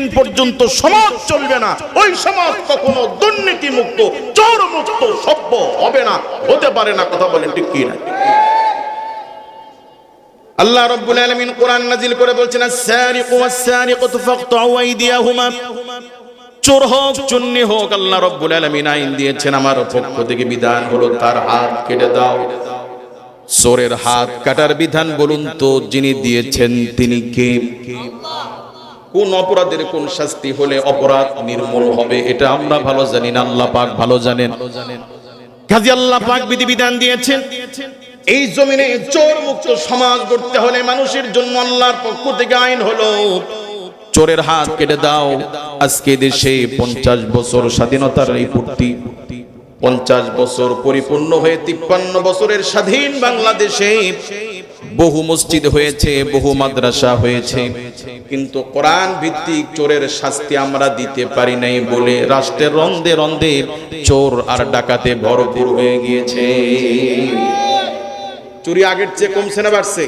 যতদিন পর্যন্ত সমাজ চলবে না। ওই সমাজ কখনো দুর্নীতি মুক্ত চোর মুক্ত সভ্য হবে না। হতে পারে না, কথা বলেন ঠিক কি না আল্লাহ রাব্বুল আলামিন কোরআন নাজিল করে বলছেন, আস-সারিকু ওয়াস-সারিকাতু ফাকতাউ আইদিয়াহুমা। চোর হোক, চুন্নি হোক, আল্লাহ রাব্বুল আলামিন আইন দিয়েছেন আমার পক্ষ থেকে বিধান হলো, তার হাত কেটে দাও। চোরের হাত কাটার বিধান বলুন তো, যিনি দিয়েছেন তিনি কে? কোন অপরাধের কোন শাস্তি হলে অপরাধ নির্মূল হবে, এটা আমরা ভালো জানি না, আল্লাহ পাক ভালো জানেন। কাজী আল্লাহ পাক বিধিবিধান দিয়েছেন, এই জমিনে চোর মুক্ত সমাজ গড়তে হলে মানুষের জন্য আল্লাহর পক্ষ থেকে আইন হলো, চোরের হাত কেটে দাও, আজকে দেশে পঞ্চাশ বছর স্বাধীনতার এই পূর্তি, পঞ্চাশ বছর পরিপূর্ণ হয়ে তিপ্পান্ন বছরের স্বাধীন বাংলাদেশে বহু মসজিদ হয়েছে, বহু মাদ্রাসা হয়েছে। কিন্তু কোরআন ভিত্তিক চোরের শাস্তি আমরা দিতে পারি নাই বলে রাষ্ট্রের রন্দে রন্দে চোর আর ডাকাতে ভরপুর হয়ে গিয়েছে। চুরি আগের চেয়ে কমছে না, বাড়ছে।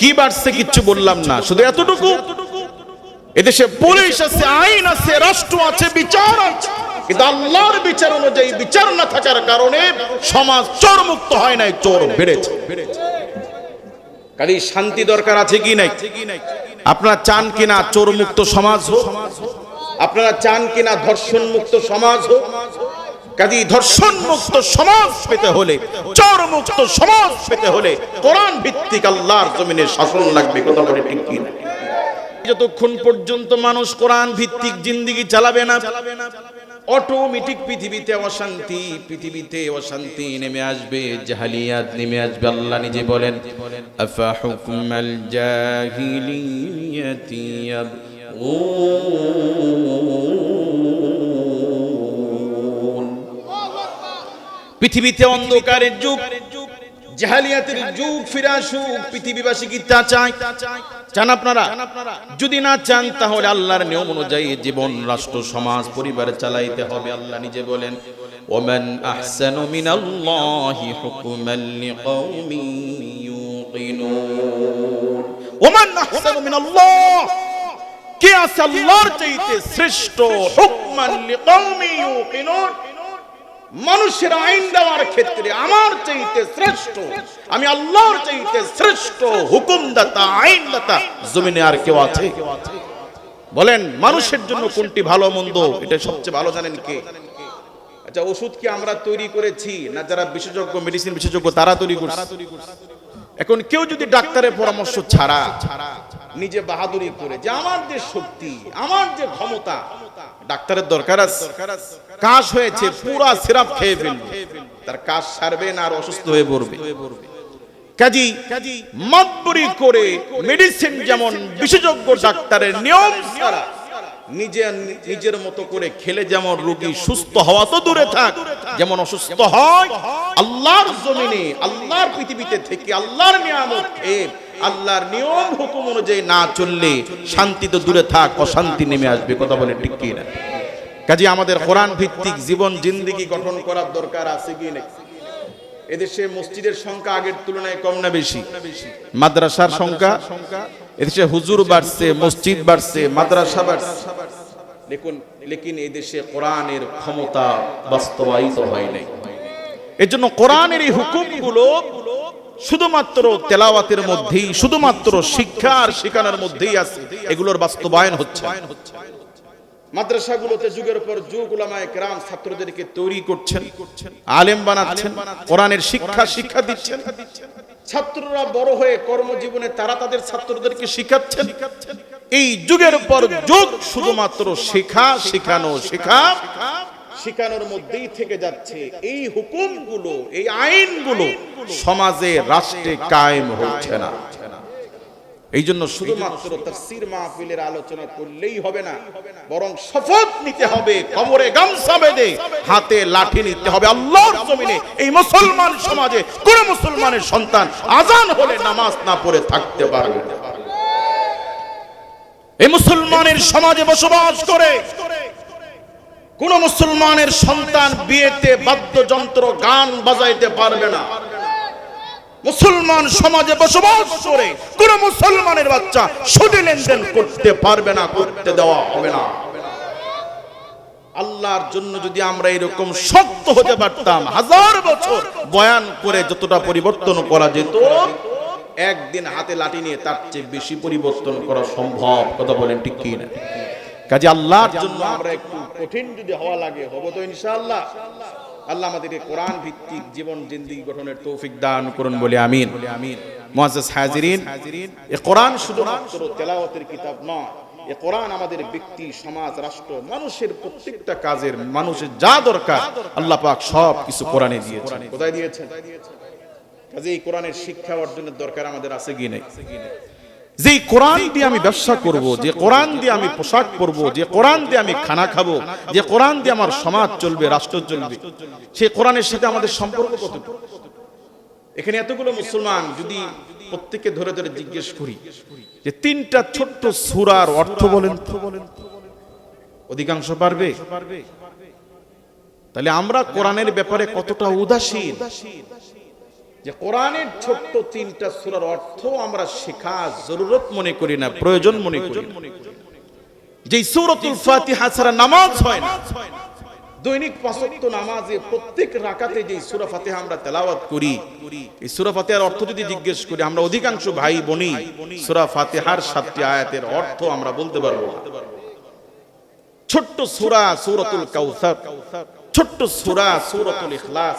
কি বাড়ছে কিচ্ছু বললাম না, শুধু এতটুকু। এদেশে পুলিশ আছে, আইন আছে, রাষ্ট্র আছে, বিচার আছে। কিন্তু আল্লাহর বিচার অনুযায়ী বিচার না থাকার কারণে সমাজ চোর মুক্ত হয় নাই, চোর বেড়েছে। কালি শান্তি দরকার আছে কি নাই? আপনারা চান কিনা চোর মুক্ত সমাজ হোক? আপনারা চান কিনা ধর্ষণ মুক্ত সমাজ হোক? কাজী ধর্ষণ মুক্ত সমাজ পেতে হলে চোর মুক্ত সমাজ পেতে হলে কোরআন ভিত্তিক আল্লাহর জমিনে শাসন লাগবে, কথা বলে ঠিক কি না যতক্ষণ পর্যন্ত মানুষ কোরআন ভিত্তিক জিন্দিগি চালাবে না অটোমেটিক পৃথিবীতে অশান্তি পৃথিবীতে অশান্তি নেমে আসবে জাহালিয়াত নেমে আসবে আল্লাহ নিজে বলেন আফা হুকমাল জাহিলিয়াতি ইয়াবগুন পৃথিবীতে অন্ধকারের যুগ জাহালিয়াতের যুগ ফিরে আসুক, পৃথিবীবাসী কি তা চায়? চান আপনারা? যদি না চান, তাহলে আল্লাহর নিয়ম অনুযায়ী জীবন, রাষ্ট্র, সমাজ, পরিবার চালাইতে হবে, আল্লাহ নিজে বলেন, ওমান আহসানু মিনাল্লাহি হুকমান লিকাউমিন ইউকিনুন। ওমান আহসানু মিনাল্লাহ! কে আছে আল্লাহর চাইতে শ্রেষ্ঠ হুকমান লিকাউমিন ইউকিনুন? মানুষের আইন দেওয়ার ক্ষেত্রে আমার চাইতে শ্রেষ্ঠ, আমি আল্লাহর চাইতে শ্রেষ্ঠ হুকুমদাতা, আইনদাতা জমিনে আর কেউ আছে? বলেন, মানুষের জন্য কোনটি ভালো মন্দ? এটা সবচেয়ে ভালো জানেন কে? আচ্ছা ওষুধ কি আমরা তৈরি করেছি? না যারা বিশেষজ্ঞ মেডিসিন বিশেষজ্ঞ, তারা তৈরি করছে? এখন কেউ যদি ডাক্তারের পরামর্শ ছাড়া নিজে বাহাদুরি করে যে আমার যে শক্তি, আমার যে ক্ষমতা ডাক্তারের দরকার আছে। কাশ হয়েছে, পুরা সিরাপ খেয়ে ফেলবে। তার কাশ সারবে না আর অসুস্থ হয়ে পড়বে। কাজী মাতবরি করে মেডিসিন যেমন বিশেষজ্ঞ ডাক্তারের নিয়ম ছাড়া নিজে নিজের মতো করে খেলে যেমন রোগী সুস্থ হওয়া তো দূরে থাক, যেমন অসুস্থ হয়, আল্লাহর জমিনে, আল্লাহর পৃথিবীতে থেকে আল্লাহর নিয়ামত খেয়ে আল্লাহর নিয়ম, হুকুম অনুযায়ী না চললে শান্তি তো দূরে থাক, অশান্তি নেমে আসবে। কথা বলে ঠিক কি না কাজে আমাদের কোরআন ভিত্তিক জীবন জিন্দিগি গঠন করার দরকার আছে কি না এদেশে মসজিদের সংখ্যা আগের তুলনায় কম না বেশি? মাদ্রাসার সংখ্যা? এদেশে হুজুর বাড়ছে, মসজিদ বাড়ছে, মাদ্রাসা বাড়ছে। দেখুন, লেকিন এই দেশে কোরআনের ক্ষমতা বাস্তবায়িত হয় নাই। এর জন্য কোরআনের এই হুকুমগুলো শুধুমাত্র তেলাওয়াতের মধ্যেই, শুধুমাত্র শিক্ষা আর শিখানোর মধ্যেই আছে। এগুলোর বাস্তবায়ন হচ্ছে। মাদ্রাসাগুলোতে যুগের পর যুগ উলামায়ে কেরাম ছাত্রদেরকে তৈরি করছেন, আলেম বানাচ্ছেন, কোরআনের শিক্ষা শিক্ষা দিচ্ছেন। ছাত্ররা বড় হয়ে কর্মজীবনে তারা তাদের ছাত্রদেরকে শিখাচ্ছেন। এই যুগের পর যুগ শুধুমাত্র শেখা, শেখানো, শেখা, শিখানোর মধ্যেই থেকে যাচ্ছে। এই হুকুমগুলো, এই আইনগুলো সমাজে রাষ্ট্রে কায়েম হচ্ছে না। এই জন্য শুধুমাত্র তাফসীর মাহফিলের আলোচনা করলেই হবে না বরং শপথ নিতে হবে কবরে গামছা বেঁধে হাতে লাঠি নিতে হবে আল্লাহর জমিনে। এই মুসলমান সমাজে কোন মুসলমানের সন্তান আজান হলে নামাজ না পড়ে থাকতে পারবে না। এই মুসলমানের সমাজে বসবাস করে কোন মুসলমানের সন্তান বিয়েতে বাদ্যযন্ত্র গান বাজাইতে পারবে না। মুসলমান সমাজে বসবাস করে, কোন মুসলমানের বাচ্চা সুদে লেনদেন করতে পারবে না, করতে দেওয়া হবে না। আল্লাহর জন্য যদি আমরা এরকম শক্ত হতে পারতাম, হাজার বছর বয়ান করে যতটা পরিবর্তন করা যেত, একদিন হাতে লাঠি নিয়ে তার চেয়ে বেশি পরিবর্তন করা সম্ভব, কথা বলেন ঠিক কি না কাজে আল্লাহর জন্য আমরা একটু কঠিন যদি হওয়া লাগে, হব তো ইনশাআল্লাহ। আল্লাহ আমাদেরকে কোরআন ভিত্তিক জীবন জিন্দিগি গঠনের তৌফিক দান করুন বলে আমিন। আমিন মুআজ্জাজ হাজিরিন এ কোরআন শুধুমাত্র তেলাওয়াতের কিতাব নয় এ কোরআন আমাদের ব্যক্তি সমাজ রাষ্ট্র মানুষের প্রত্যেকটা কাজের মানুষের যা দরকার আল্লাহ পাক সব কিছু কোরআনে দিয়েছেন। কোথায় দিয়েছেন? কাজে এই কোরআনের শিক্ষা অর্জনের দরকার আমাদের আছে কি নেই? যে কোরআন দিয়ে আমি ব্যবসা করব, যে কোরআন দিয়ে আমি পোশাক পরব, যে কোরআন দিয়ে আমি খানা খাব, যে কোরআন দিয়ে আমার সমাজ চলবে, রাষ্ট্র চলবে সেই কোরআনের সাথে আমাদের সম্পর্ক কত এখানে এতগুলো মুসলমান যদি প্রত্যেককে ধরে ধরে জিজ্ঞেস করি, যে তিনটা ছোট্ট সুরার অর্থ বলেন অধিকাংশ পারবে? তাহলে আমরা কোরআনের ব্যাপারে কতটা উদাসীন? যে কোরআনের ছোট্ট তিনটা সূরার অর্থ আমরা শেখা জরুরত মনে করি না, প্রয়োজন মনে করি। যেই সূরাতুল ফাতিহা ছাড়া নামাজ হয় না, দৈনিক পাঁচক্ত নামাজে প্রত্যেক রাকাতে যে সূরা ফাতিহা আমরা তেলাওয়াত করি, এই সূরা ফাতিহার অর্থ যদি জিজ্ঞেস করি, আমরা অধিকাংশ ভাই বনি সূরা ফাতিহার সাতটি আয়াতের অর্থ আমরা বলতে পারব ছোট্ট সূরা সূরাতুল কাউসার, ছোট্ট সূরা সূরাতুল ইখলাস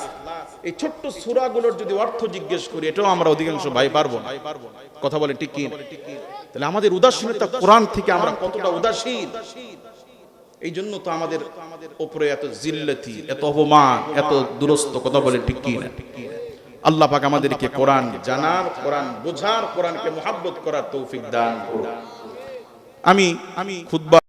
এই ছোট্ট সূরাগুলোর যদি অর্থ জিজ্ঞেস করি, এটাও আমরা অধিকাংশ ভাই পারব না। কথা বলে ঠিক তাহলে আমাদের উদাসীনতা কোরআন থেকে আমরা কতটা উদাসীন? এই জন্য তো আমাদের ওপরে এত জিল্লতি, এত অপমান, এত দুরস্ত, কথা বলে ঠিক আল্লাহ পাক আমাদেরকে কোরআন জানার, কোরআন বোঝার, কোরআনকে মোহাব্বত করার তৌফিক দান করুন আমি আমি খুতবা